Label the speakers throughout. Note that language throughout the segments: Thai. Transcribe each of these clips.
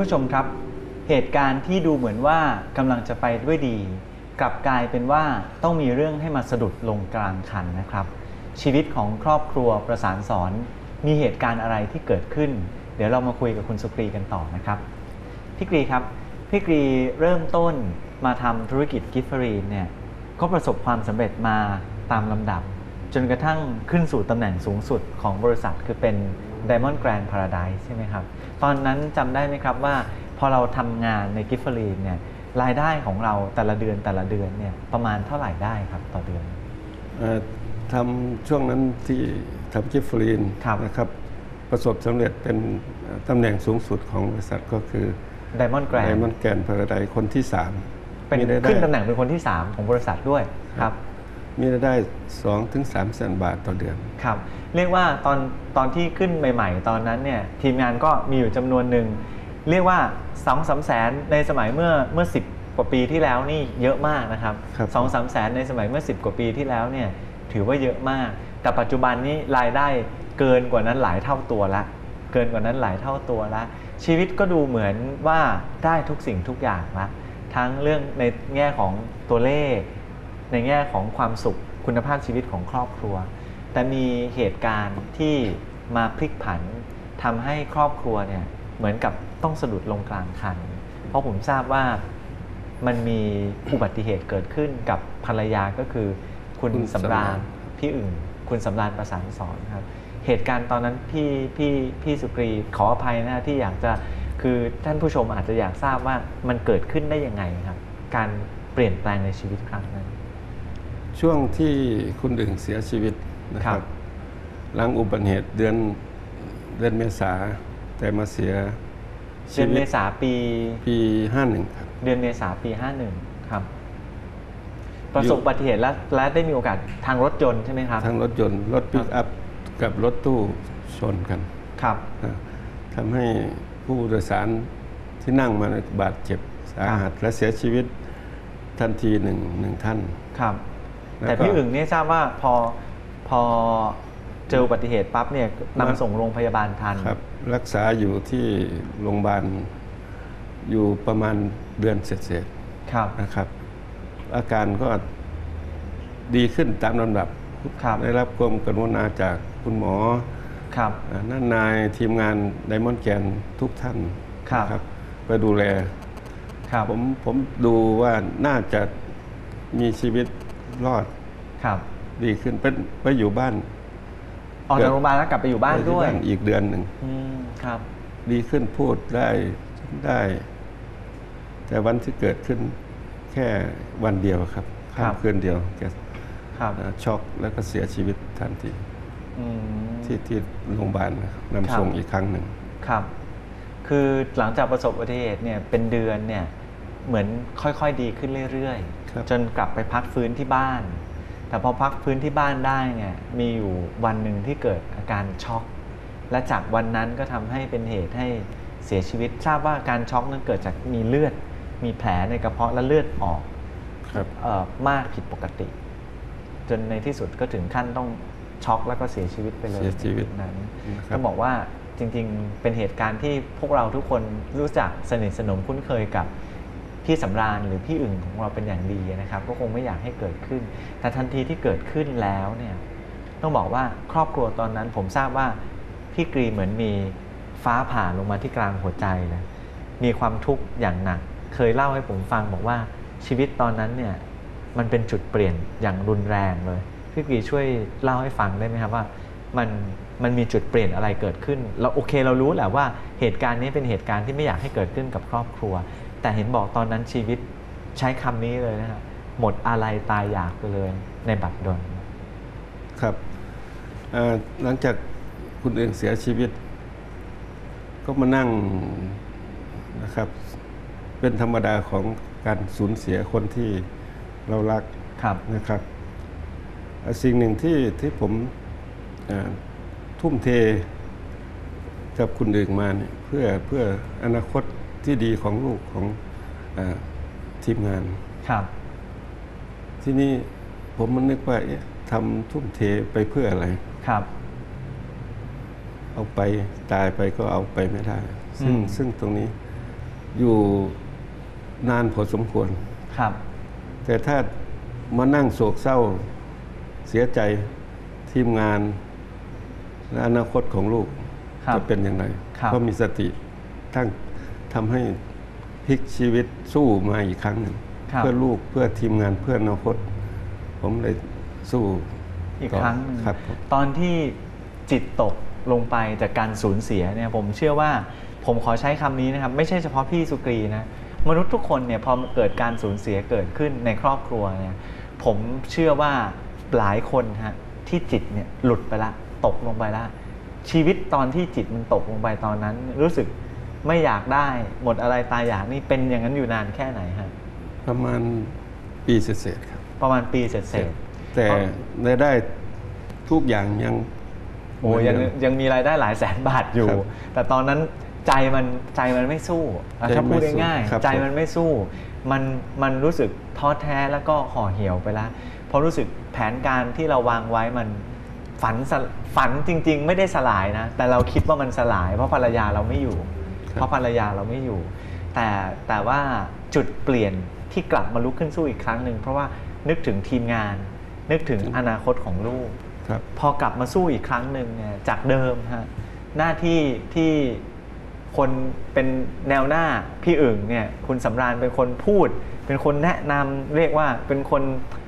Speaker 1: ผู้ชมครับ เหตุการณ์ที่ดูเหมือนว่ากำลังจะไปด้วยดี กลับกลายเป็นว่าต้องมีเรื่องให้มาสะดุดลงกลางคันนะครับ ชีวิตของครอบครัวประสานสอน มีเหตุการณ์อะไรที่เกิดขึ้น เดี๋ยวเรามาคุยกับคุณสุกรีกันต่อนะครับพี่กรีครับพี่กรีเริ่มต้นมาทำธุรกิจกิฟฟรีนเนี่ยก็ประสบความสำเร็จมาตามลำดับ จนกระทั่งขึ้นสู่ตำแหน่งสูงสุดของบริษัทคือเป็น Diamond Grand Paradise ใช่ไหมครับ ตอนนั้นจำได้ไหมครับว่าพอเราทำงานในกิฟฟรีนเนี่ยรายได้ของเราแต่ละเดือนแต่ละเดือนเนี่ยประมาณเท่าไหร่ได้ครับต่อเดือน
Speaker 2: เอ่อทำช่วงนั้นที่ทำกิฟฟรีน
Speaker 1: ครับ
Speaker 2: นะครับประสบสำเร็จเป็นเอ่อตำแหน่งสูงสุดของบริษัทก็คือ
Speaker 1: Diamond
Speaker 2: ได
Speaker 1: Grand
Speaker 2: มอนด์แกนพาราไดคนที่สาม
Speaker 1: เป็น
Speaker 2: มีรายได้
Speaker 1: ขึ้นตำแหน่งเป็นคนที่ 3 ของบริษัทด้วยครับ
Speaker 2: มีรายได้2ถึง3แสนบาทต่อเดือน
Speaker 1: ครับ เรียกว่าตอนตอนที่ขึ้นใหม่ ๆ ตอนนั้นเนี่ยทีมงานก็มีอยู่จำนวนหนึ่ง เรียกว่า2องสามแสนในสมัยเมื่อเมื่อ 10 กว่าปีที่แล้วนี่เยอะมากนะครับ
Speaker 2: ครับ
Speaker 1: สองสามแสนในสมัยเมื่อ 10 กว่าปีที่แล้วเนี่ยถือว่าเยอะมาก แต่ปัจจุบันนี้รายได้เกินกว่านั้นหลายเท่าตัวละ เกินกว่านั้นหลายเท่าตัวละ ชีวิตก็ดูเหมือนว่าได้ทุกสิ่งทุกอย่างละทั้งเรื่องในแง่ของตัวเลข ในแง่ของความสุขคุณภาพชีวิตของครอบครัว แต่มีเหตุการณ์ที่มาพลิกผันทำให้ครอบครัวเนี่ยเหมือนกับต้องสะดุดลงกลางคัน เพราะผมทราบว่ามันมีอุบัติเหตุเกิดขึ้นกับภรรยาก็คือ คุณ
Speaker 2: คณ
Speaker 1: สำรา
Speaker 2: รา
Speaker 1: ญพี่อึ่งคุณสำราญประสานสอนครับ เหตุการณ์ตอนนั้นพี่พี่พี่สุกรีขออภัยนะที่อยากจะคือท่านผู้ชมอาจจะอยากทราบว่ามันเกิดขึ้นได้ยังไงครับ การเปลี่ยนแปลงในชีวิตครั้งนั้น
Speaker 2: ช่วงที่คุณดึงเสียชีวิตนะค
Speaker 1: ครั
Speaker 2: รับบหลังอุบัติเหตุเดือนเดือนเมษาแต่มาเสีย
Speaker 1: เดือนเมษาปี
Speaker 2: ปี51ครับ
Speaker 1: เดือนเมษาปี51ครับประสบอุบัติเหตุและและได้มีโอกาสทางรถยนต์ใช่ไหมครับ
Speaker 2: ทั้งรถยนต์รถปิกอัพกับรถตู้ชนกัน
Speaker 1: ครับ
Speaker 2: นะทำให้ผู้โดยสารที่นั่งมาบาดเจ็บสาหัสและเสียชีวิตทันทีหนึ่งหนึ่งท่าน
Speaker 1: ครับ
Speaker 2: แล้วก็
Speaker 1: แต่พี่อึ่งเนี่ยทราบว่าพอพอเจออุบัติเหตุปั๊บเนี่ย
Speaker 2: มา
Speaker 1: นำส่งโรงพยาบาลทัน
Speaker 2: ครับ รักษาอยู่ที่โรงพยาบาลอยู่ประมาณเดือนเศษ
Speaker 1: ครับ
Speaker 2: ๆนะครับ อาการก็ดีขึ้นตามลำดับ
Speaker 1: ครับ
Speaker 2: ได้รับความกรุณาจากคุณหมอ
Speaker 1: ครับ
Speaker 2: อ่านั่นนายทีมงานไดมอนด์แกนทุกท่าน
Speaker 1: ครับ
Speaker 2: นะไปดูแล
Speaker 1: ครับ
Speaker 2: ผมผมดูว่าน่าจะมีชีวิต รอด
Speaker 1: ครับ
Speaker 2: ดีขึ้นเป็นไปอยู่บ้าน
Speaker 1: ออกจากโรงพยาบาลแล้วกลับไปอยู่บ้าน
Speaker 2: ไปที่
Speaker 1: ด้วย
Speaker 2: อีกเดือนหนึ่ง
Speaker 1: อืมครับ
Speaker 2: ดีขึ้นพูดได้ได้ แต่วันที่เกิดขึ้นแค่วันเดียวครับ
Speaker 1: ครั
Speaker 2: ข้าม
Speaker 1: บ
Speaker 2: คืนเดียวแก
Speaker 1: ครับ
Speaker 2: อ่าช็อกแล้วก็เสียชีวิตทันที
Speaker 1: อืม
Speaker 2: ที่ที่โรงพยาบาลนะครับ
Speaker 1: ครับ
Speaker 2: นำส่งอีกครั้งหนึ่ง
Speaker 1: ครับ คือหลังจากประสบอุบัติเหตุเนี่ยเป็นเดือนเนี่ย เหมือนค่อยๆดีขึ้นเรื่อย
Speaker 2: ครับ
Speaker 1: ๆจนกลับไปพักฟื้นที่บ้าน แต่พอพักฟื้นที่บ้านได้เนี่ยมีอยู่วันหนึ่งที่เกิดอาการช็อก และจากวันนั้นก็ทำให้เป็นเหตุให้เสียชีวิตทราบว่าการช็อกนั้นเกิดจากมีเลือด มีแผลในกระเพาะและเลือดออก
Speaker 2: ครับ
Speaker 1: เออมากผิดปกติ จนในที่สุดก็ถึงขั้นต้องช็อกแล้วก็เสียชีวิตไปเลย
Speaker 2: เสียชีวิต
Speaker 1: นั้น
Speaker 2: นะครับ
Speaker 1: ต้องบอกว่าจริงๆ เป็นเหตุการณ์ที่พวกเราทุกคนรู้จักสนิทสนมคุ้นเคยกับ พี่สำราญหรือพี่อึ่งของเราเป็นอย่างดีนะครับ ก็คงไม่อยากให้เกิดขึ้น แต่ทันทีที่เกิดขึ้นแล้วเนี่ยต้องบอกว่าครอบครัวตอนนั้นผมทราบว่าพี่กรีเหมือนมีฟ้าผ่าลงมาที่กลางหัวใจเลยมีความทุกข์อย่างหนัก เคยเล่าให้ผมฟังบอกว่าชีวิตตอนนั้นเนี่ยมันเป็นจุดเปลี่ยนอย่างรุนแรงเลยพี่กรีช่วยเล่าให้ฟังได้ไหมครับว่ามันมันมีจุดเปลี่ยนอะไรเกิดขึ้น เราโอเคเรารู้แหละว่าเหตุการณ์นี้เป็นเหตุการณ์ที่ไม่อยากให้เกิดขึ้นกับครอบครัว แต่เห็นบอกตอนนั้นชีวิตใช้คำนี้เลยนะครับหมดอะไรตายอยากไปเลยในบัตรดล
Speaker 2: ครับเอ่อหลังจากคุณเองเสียชีวิต ก็มานั่งนะครับ เป็นธรรมดาของการสูญเสียคนที่เรารัก
Speaker 1: ครับ
Speaker 2: นะครับเอ่อสิ่งหนึ่งที่ที่ผมเอ่อทุ่มเทกับคุณเองมาเนี่ยเพื่อเพื่ออนาคต ที่ดีของลูกของเออทีมงาน
Speaker 1: ครับ
Speaker 2: ที่นี่ผมมันนึกว่าเอ๊ะทำทุ่มเทไปเพื่ออะไร
Speaker 1: ครับ
Speaker 2: เอาไปตายไปก็เอาไปไม่ได้ ซึ่ง
Speaker 1: อืม
Speaker 2: ซึ่งตรงนี้อยู่นานพอสมควร
Speaker 1: ครับ
Speaker 2: แต่ถ้ามานั่งโศกเศร้าเสียใจทีมงานและอนาคตของลูก
Speaker 1: ครับ
Speaker 2: จะเป็นอย่างไร
Speaker 1: ครับ
Speaker 2: ก็มีสติทั้ง ทำให้พลิกชีวิตสู้มาอีกครั้งหนึ่ง
Speaker 1: ครับ
Speaker 2: เพื่อลูกเพื่อทีมงานเพื่ออนาคต ผมเลยสู้
Speaker 1: อีก
Speaker 2: ต่
Speaker 1: ครั้งหนึ่ง
Speaker 2: ครับผม
Speaker 1: ตอนที่จิตตกลงไปจากการสูญเสียเนี่ยผมเชื่อว่าผมขอใช้คำนี้นะครับ ไม่ใช่เฉพาะพี่สุกรีนะมนุษย์ทุกคนเนี่ยพอเกิดการสูญเสียเกิดขึ้นในครอบครัวเนี่ยผมเชื่อว่าหลายคนฮะที่จิตเนี่ยหลุดไปละ ตกลงไปละ ชีวิตตอนที่จิตมันตกลงไปตอนนั้น รู้สึก ไม่อยากได้ หมดอะไรตายอยากนี่เป็นอย่างนั้นอยู่นานแค่ไหนฮะ
Speaker 2: ประมาณปีเศษๆครับ
Speaker 1: ประมาณปีเศษๆ
Speaker 2: แต่รายได้ทุกอย่างยัง
Speaker 1: โอ้ยัง
Speaker 2: เหมือนเดิม
Speaker 1: ยังมีรายได้หลายแสนบาทอยู่
Speaker 2: ครับ
Speaker 1: แต่ตอนนั้นใจมันใจมันไม่สู้อะ
Speaker 2: ใจ
Speaker 1: ถ้าพูด
Speaker 2: ไม่สู้
Speaker 1: ง่าย
Speaker 2: ครับ
Speaker 1: ๆใจมันไม่สู้ มันมันรู้สึกท้อแท้แล้วก็ห่อเหี่ยวไปแล้วเพราะรู้สึกแผนการที่เราวางไว้มันฝันสลฝันจริง ๆ ไม่ได้สลายนะ แต่เราคิดว่ามันสลาย เพราะภรรยาเราไม่อยู่
Speaker 2: ครับ
Speaker 1: เพราะภรรยาเราไม่อยู่ แต่แต่ว่าจุดเปลี่ยนที่กลับมาลุกขึ้นสู้อีกครั้งหนึ่งเพราะว่านึกถึงทีมงาน นึกถึงอนาคตของลูก
Speaker 2: ครับ
Speaker 1: พอกลับมาสู้อีกครั้งหนึ่งเนี่ยจากเดิมฮะหน้าที่ที่คนเป็นแนวหน้าพี่อึ่งเนี่ยคุณสำราญเป็นคนพูด เป็นคนแนะนำเรียกว่าเป็นคน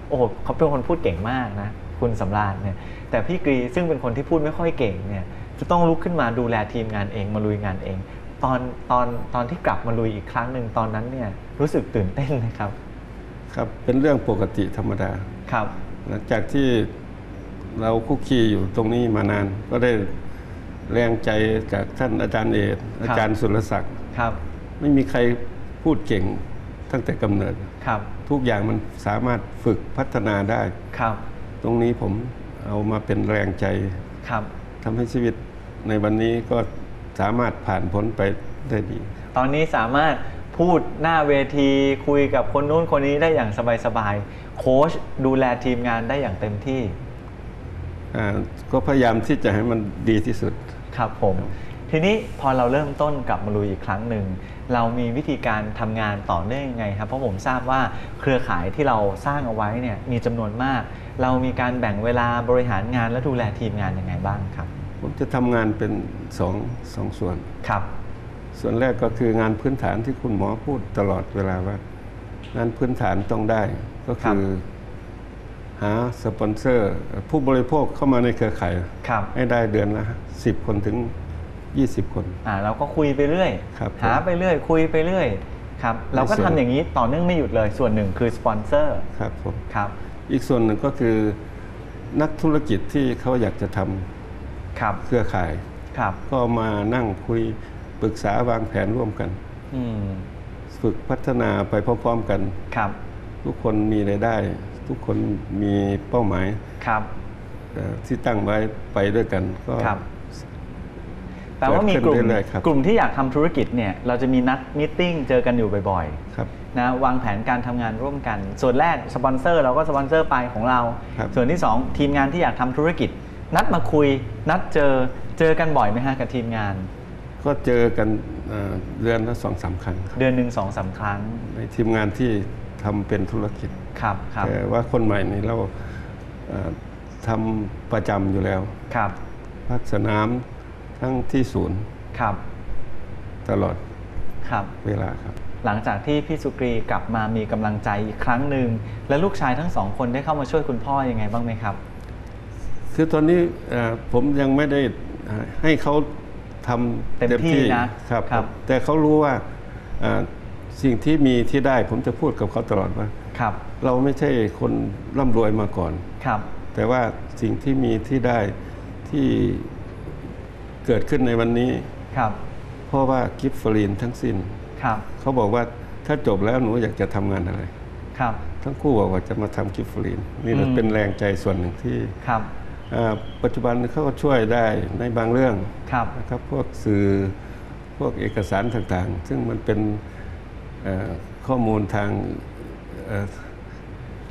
Speaker 1: โอ้โหเขาเป็นคนพูดเก่งมากนะคุณสำราญเนี่ยแต่พี่กรีซึ่งเป็นคนที่พูดไม่ค่อยเก่งเนี่ยจะต้องลุกขึ้นมาดูแลทีมงานเองมาลุยงานเอง ตอนตอนตอนที่กลับมาลุยอีกครั้งหนึ่งตอนนั้นเนี่ยรู้สึกตื่นเต้นไหมครับ
Speaker 2: ครับเป็นเรื่องปกติธรรมดา
Speaker 1: ครับ
Speaker 2: หลังจากที่เราคุกคีอยู่ตรงนี้มานานก็ได้แรงใจจากท่านอาจารย์เอกอาจารย์สุรศักดิ์
Speaker 1: ครับ
Speaker 2: ไม่มีใครพูดเก่งตั้งแต่กำเนิด
Speaker 1: ครับ
Speaker 2: ทุกอย่างมันสามารถฝึกพัฒนาได้
Speaker 1: ครับ
Speaker 2: ตรงนี้ผมเอามาเป็นแรงใจ
Speaker 1: ครับ
Speaker 2: ทำให้ชีวิตในวันนี้ก็ สามารถผ่านพ้นไปได้ดี
Speaker 1: ตอนนี้สามารถพูดหน้าเวทีคุยกับคนนู้นคนนี้ได้อย่างสบายๆโค้ชดูแลทีมงานได้อย่างเต็มที่
Speaker 2: อ่าก็พยายามที่จะให้มันดีที่สุด
Speaker 1: ครับผม ทีนี้พอเราเริ่มต้นกลับมาลุยอีกครั้งหนึ่ง เรามีวิธีการทำงานต่อเนื่องยังไงครับ เพราะผมทราบว่าเครือข่ายที่เราสร้างเอาไว้เนี่ยมีจำนวนมาก เรามีการแบ่งเวลาบริหารงานและดูแลทีมงานยังไงบ้างครับ
Speaker 2: ผมจะทำงานเป็นสองสองส่วน
Speaker 1: ครับ
Speaker 2: ส่วนแรกก็คืองานพื้นฐานที่คุณหมอพูดตลอดเวลาว่า งานพื้นฐานต้องได้ ก็คือ หาสปอนเซอร์ ผู้บริโภคเข้ามาในเครือข่าย
Speaker 1: ครับ
Speaker 2: ให้ได้เดือนละ10คนถึง 20 คน
Speaker 1: อ่าเราก็คุยไปเรื่อย
Speaker 2: ครับผม
Speaker 1: หาไปเรื่อย คุยไปเรื่อย ครับ เราก็
Speaker 2: ในส่
Speaker 1: ทำ
Speaker 2: วน
Speaker 1: อย่างนี้ต่อเนื่องไม่หยุดเลย ส่วนหนึ่งคือสปอนเซอร์
Speaker 2: ครับผม
Speaker 1: ครับ
Speaker 2: อีกส่วนหนึ่งก็คือนักธุรกิจที่เขาอยากจะท
Speaker 1: ครับำ
Speaker 2: เครือข่าย
Speaker 1: ครับ
Speaker 2: ก็มานั่งคุยปรึกษาวางแผนร่วมกัน
Speaker 1: อืม
Speaker 2: ฝึกพัฒนาไปพร้อมๆกัน
Speaker 1: ครับ
Speaker 2: ทุกคนมีรายได้ ทุกคนมีเป้าหมาย
Speaker 1: ครับ
Speaker 2: เอ่อที่ตั้งไว้ไปด้วยกันก็
Speaker 1: ครับ แปลว่ามีกลุ่ม
Speaker 2: เกิดขึ้นเรื่อยๆครับ
Speaker 1: กลุ่มที่อยากทำธุรกิจเนี่ยเราจะมีนัดมิทติ้งเจอกันอยู่บ่อย
Speaker 2: ครับ
Speaker 1: ๆนะวางแผนการทำงานร่วมกัน ส่วนแรกสปอนเซอร์เราก็สปอนเซอร์ไปของเรา
Speaker 2: ครับ
Speaker 1: ส่วนที่สองทีมงานที่อยากทำธุรกิจ นัดมาคุย นัดเจอเจอกันบ่อยไหมฮะกับทีมงาน
Speaker 2: ก็เจอกันเอ่อเดือนละสองสามครั้งครับ
Speaker 1: เดือนหนึ่งสองสามครั้ง
Speaker 2: ในทีมงานที่ทำเป็นธุรกิจ
Speaker 1: ครับครับ
Speaker 2: แต่ว่าคนใหม่นี่เราเอ่อทำประจำอยู่แล้ว
Speaker 1: ครับ
Speaker 2: ภาคสนามทั้งที่ศูนย์
Speaker 1: ครับ
Speaker 2: ตลอด
Speaker 1: ครับ
Speaker 2: เวลาครับ
Speaker 1: หลังจากที่พี่สุกรีกลับมามีกำลังใจอีกครั้งหนึ่งและลูกชายทั้งสองคนได้เข้ามาช่วยคุณพ่อยังไงบ้างไหมครับ
Speaker 2: คือตอนนี้เอ่อผมยังไม่ได้เอ่อให้เขาทำ
Speaker 1: เต็มที่นะครับครับ
Speaker 2: แต่เขารู้ว่าเอ่อสิ่งที่มีที่ได้ผมจะพูดกับเขาตลอดว่า
Speaker 1: ครับ
Speaker 2: เราไม่ใช่คนร่ำรวยมาก่อน
Speaker 1: ครับ
Speaker 2: แต่ว่าสิ่งที่มีที่ได้ที่เกิดขึ้นในวันนี้
Speaker 1: ครับ
Speaker 2: เพราะว่ากิฟฟรีนทั้งสิ้น
Speaker 1: ครับ
Speaker 2: เขาบอกว่าถ้าจบแล้วหนูอยากจะทำงานอะไร
Speaker 1: ครับ
Speaker 2: ทั้งคู่บอกว่าจะมาทำกิฟฟรีนนี่
Speaker 1: อืม
Speaker 2: เป็นแรงใจส่วนหนึ่งที่
Speaker 1: ครับ
Speaker 2: อ่า ปัจจุบันเขาก็ช่วยได้ในบางเรื่อง
Speaker 1: ครับ
Speaker 2: นะครับพวกสื่อพวกเอกสารต่างๆ ซึ่งมันเป็นเอ่อข้อมูลทางเอ่อ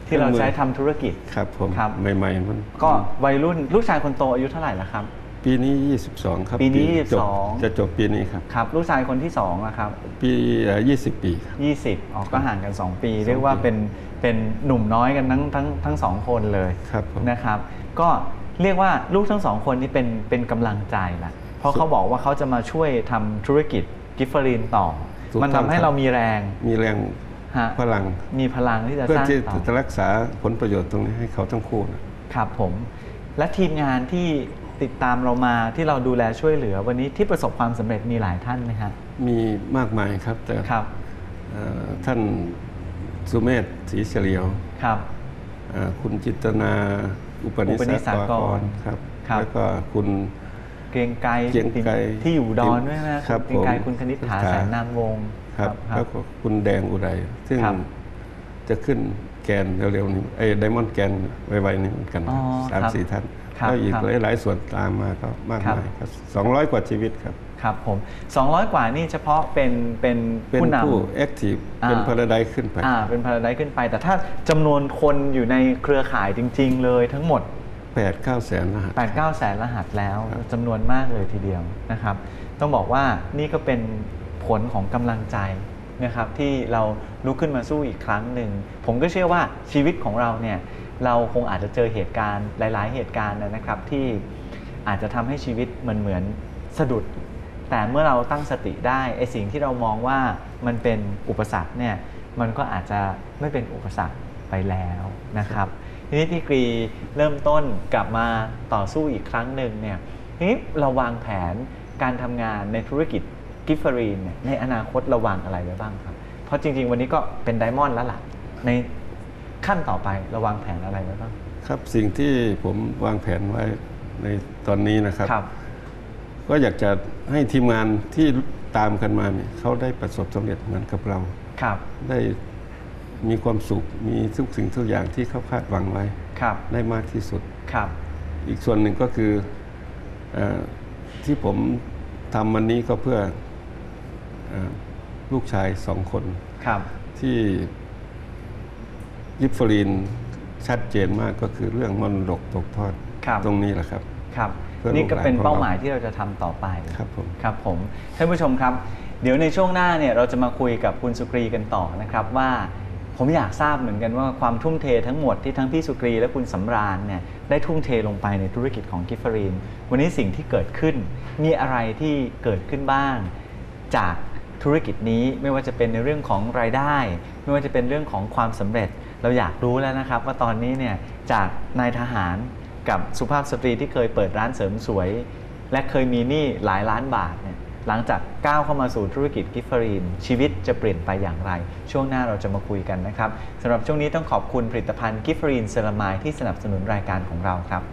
Speaker 1: ที่เราใช้ทำธุรกิจ
Speaker 2: ครับผม
Speaker 1: ครับ
Speaker 2: ใหม่ๆมัน
Speaker 1: ก็วัยรุ่นลูกชายคนโตอายุเท่าไหร่แล้วครับ
Speaker 2: ปีนี้ 22 ครับ
Speaker 1: ปีนี้
Speaker 2: จบ
Speaker 1: 22
Speaker 2: จะจบปีนี้ครับ
Speaker 1: ครับ ลูกชายคนที่สองนะครับ
Speaker 2: ปีเอ่อ20 ปีครับ
Speaker 1: 20ออกก็ห่างกัน2ปี
Speaker 2: สองปี
Speaker 1: เรียกว่าเป็นเป็นหนุ่มน้อยกันทั้งทั้งทั้งสองคนเลย
Speaker 2: ครับผม
Speaker 1: นะครับ ก็ เรียกว่าลูกทั้งสองคนนี้เป็นเป็นกำลังใจละเพราะเขาบอกว่าเขาจะมาช่วยทำธุรกิจกิฟเฟอรีนต่อ
Speaker 2: ถูก
Speaker 1: มันทำ
Speaker 2: ต้อง
Speaker 1: ให้
Speaker 2: ครับ
Speaker 1: เรามีแรง
Speaker 2: มีแรง
Speaker 1: ฮะ
Speaker 2: พลัง
Speaker 1: มีพลังที่จะ
Speaker 2: เพื่อ
Speaker 1: สร้าง
Speaker 2: ที่
Speaker 1: ต่อ
Speaker 2: จะรักษาผลประโยชน์ตรงนี้ให้เขาทั้งคู่นะ
Speaker 1: ครับผมและทีมงานที่ติดตามเรามาที่เราดูแลช่วยเหลือ วันนี้ที่ประสบความสำเร็จมีหลายท่านไหมครับ
Speaker 2: มีมากมายครับ แต่
Speaker 1: ครับ
Speaker 2: เอ่อท่านสุเมธศรีเฉลียว
Speaker 1: ครับ
Speaker 2: เอ่อคุณจิตนา อุปนิ
Speaker 1: อุปนิ
Speaker 2: ส
Speaker 1: สากก
Speaker 2: ร
Speaker 1: ร
Speaker 2: ครับ
Speaker 1: ครับ
Speaker 2: แล้วก็คุณ
Speaker 1: เกรียงไกร
Speaker 2: เกรียงไกร
Speaker 1: ที่อยู่อุดอนด้วยนะครับเกรียงไกร
Speaker 2: ผม
Speaker 1: คุณคณิษฐา
Speaker 2: ครับ
Speaker 1: แสนนามวงศ์
Speaker 2: ครับ
Speaker 1: ครั
Speaker 2: แล้
Speaker 1: บ
Speaker 2: วก็คุณแดงอุไรซึ่ง
Speaker 1: ครับ
Speaker 2: จะขึ้นแกนเร็วๆนี้ไอ้ไดมอนด์แกนไวๆนี้เหมือนกัน
Speaker 1: อ๋อ
Speaker 2: สาม
Speaker 1: ครับ
Speaker 2: สี่ท่าน
Speaker 1: ครับ
Speaker 2: แล้วอีก
Speaker 1: ครับ
Speaker 2: หลายๆส่วนตามมาก็มาก
Speaker 1: ครับ
Speaker 2: มายครับสองร้อยกว่าชีวิตครับ
Speaker 1: ครับผม 200 กว่านี่เฉพาะเป็นเป็น
Speaker 2: เป็น
Speaker 1: ผู้น
Speaker 2: ผู้แอคทีฟ
Speaker 1: อ่า
Speaker 2: เป็นพาราไดขึ้นไปำ
Speaker 1: อ่าเป็นพาราไดขึ้นไป แต่ถ้าจำนวนคนอยู่ในเครือข่ายจริง ๆ เลยทั้งหมด
Speaker 2: 8 9 แสนรหัส
Speaker 1: 8 9 แสนรหัสแล้ว
Speaker 2: ครับ
Speaker 1: จำนวนมากเลยทีเดียวนะครับ ต้องบอกว่านี่ก็เป็นผลของกำลังใจนะครับที่เราลุกขึ้นมาสู้อีกครั้งหนึ่ง ผมก็เชื่อว่าชีวิตของเราเนี่ยเราคงอาจจะเจอเหตุการณ์หลาย ๆ เหตุการณ์นะครับที่อาจจะทำให้ชีวิตมันเหมือนสะดุด แต่เมื่อเราตั้งสติได้ไอสิ่งที่เรามองว่ามันเป็นอุปสรรคเนี่ยมันก็อาจจะไม่เป็นอุปสรรคไปแล้วนะครับ ทีนี้พี่กรีเริ่มต้นกลับมาต่อสู้อีกครั้งหนึ่งเนี่ยทีนี้เราวางแผนการทำงานในธุรกิจกิฟเฟอรีนเนี่ยในอนาคตเราวางอะไรไว้บ้างครับ เพราะจริง ๆ วันนี้ก็เป็นไดมอนด์แล้วล่ะ ในขั้นต่อไปเราวางแผนอะไรไว้บ้าง
Speaker 2: ครับสิ่งที่ผมวางแผนไว้ในตอนนี้นะครับ
Speaker 1: ครับ
Speaker 2: ก็อยากจะให้ทีมงานที่ตามกันมาเนี่ยเขาได้ประสบสำเร็จเหมือนกับเรา
Speaker 1: ครับ
Speaker 2: ได้มีความสุขมีทุกสิ่งทุกอย่างที่เขาคาดหวังไว้
Speaker 1: ครับ
Speaker 2: ได้มากที่สุด
Speaker 1: ครับ
Speaker 2: อีกส่วนหนึ่งก็คือเออที่ผมทำวันนี้ก็เพื่อเออลูกชายสองคน
Speaker 1: ครับ
Speaker 2: ที่ยิปฟรีนชัดเจนมากก็คือเรื่องมรดกตกทอด
Speaker 1: ครับ
Speaker 2: ตรงนี้แหละครับ
Speaker 1: ครับ
Speaker 2: เพื่อ
Speaker 1: นี่ก็เป็น
Speaker 2: ลูกหลานของเรา
Speaker 1: เป้าหมายที่เราจะทำต่อไป
Speaker 2: ครับผม
Speaker 1: ครับผมท่านผู้ชมครับ เดี๋ยวในช่วงหน้าเนี่ยเราจะมาคุยกับคุณสุกรีกันต่อนะครับว่าผมอยากทราบเหมือนกันว่าความทุ่มเททั้งหมดที่ทั้งพี่สุกรีและคุณสำราญเนี่ยได้ทุ่มเทลงไปในธุรกิจของกิฟเฟอรีน วันนี้สิ่งที่เกิดขึ้น มีอะไรที่เกิดขึ้นบ้าง จากธุรกิจนี้ไม่ว่าจะเป็นในเรื่องของรายได้ ไม่ว่าจะเป็นเรื่องของความสำเร็จ เราอยากรู้แล้วนะครับ ว่าตอนนี้เนี่ยจากนายทหาร กับสุภาพสตรีที่เคยเปิดร้านเสริมสวย และเคยมีหนี้หลายล้านบาทเนี่ยหลังจากก้าวเข้ามาสู่ธุรกิจกิฟฟารีน ชีวิตจะเปลี่ยนไปอย่างไร ช่วงหน้าเราจะมาคุยกันนะครับสำหรับช่วงนี้ต้องขอบคุณผลิตภัณฑ์กิฟฟารีนเซรามายที่สนับสนุนรายการของเราครับ